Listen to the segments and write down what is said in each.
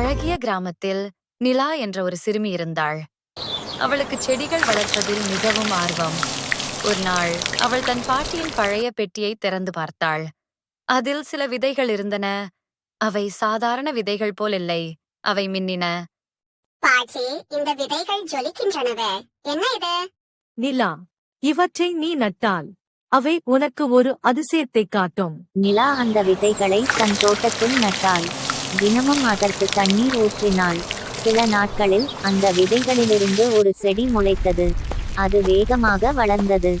அழகிய கிராமத்தில் நிலா என்ற ஒரு சிறுமி இருந்தாள். அவளுக்கு செடிகள் வளர்ப்பதில் மிகவும் ஆர்வம். ஒரு நாள் அவள் தன் பாட்டியின் பழைய பெட்டியை திறந்து பார்த்தாள். அதில் சில விதைகள் இருந்தன. அவை சாதாரண விதைகள் போல் இல்லை. அவை மின்னின. பாட்டி இந்த விதைகள் ஜொலிக்கின்றனவே. என்ன இது? நிலா இவற்றை நீ நட்டால் அவை உனக்கு ஒரு அதிசயத்தை காட்டும். நிலா அந்த விதைகளை தன் தோட்டத்தில் நட்டாள். தினமும் அதற்கு தண்ணீர் ஊற்றினாள். சில நாட்களில் அந்த விதைகளிலிருந்து ஒரு செடி முளைத்தது. அது வேகமாக வளர்ந்தது.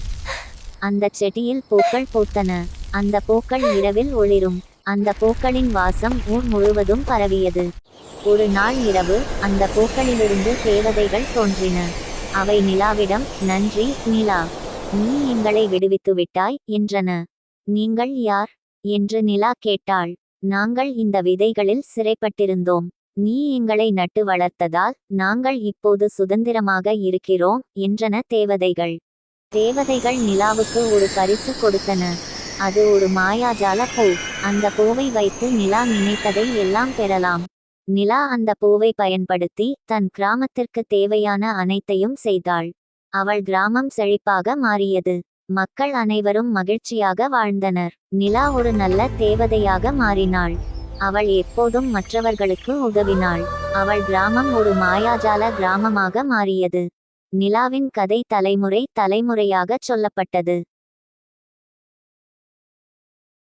அந்த செடியில் பூக்கள் பூத்தன. அந்த பூக்கள் இரவில் ஒளிரும். அந்த பூக்களின் வாசம் ஊர் முழுவதும் பரவியது. ஒரு நாள் இரவு அந்த பூக்களிலிருந்து தேவதைகள் தோன்றின. அவை நிலாவிடம் நன்றி நிலா. நீ எங்களை விடுவித்து விட்டாய் என்றன. நீங்கள் யார்? என்று நிலா கேட்டாள். நாங்கள் இந்த விதைகளில் சிறைப்பட்டிருந்தோம். நீ எங்களை நட்டு வளர்த்ததால் நாங்கள் இப்போது சுதந்திரமாக இருக்கிறோம் என்றன தேவதைகள். தேவதைகள் நிலாவுக்கு ஒரு பரிசு கொடுத்தன. அது ஒரு மாயாஜால பூ. அந்த பூவை வைத்து நிலா நினைத்ததை எல்லாம் பெறலாம். நிலா அந்த பூவை பயன்படுத்தி தன் கிராமத்திற்கு தேவையான அனைத்தையும் செய்தாள். அவள் கிராமம் செழிப்பாக மாறியது. மக்கள் அனைவரும் மகிழ்ச்சியாக வாழ்ந்தனர். நிலா ஒரு நல்ல தேவதையாக மாறினாள். அவள் எப்போதும் மற்றவர்களுக்கு உதவினாள். அவள் கிராமம் ஒரு மாயாஜால கிராமமாக மாறியது. நிலாவின் கதை தலைமுறை தலைமுறையாக சொல்லப்பட்டது.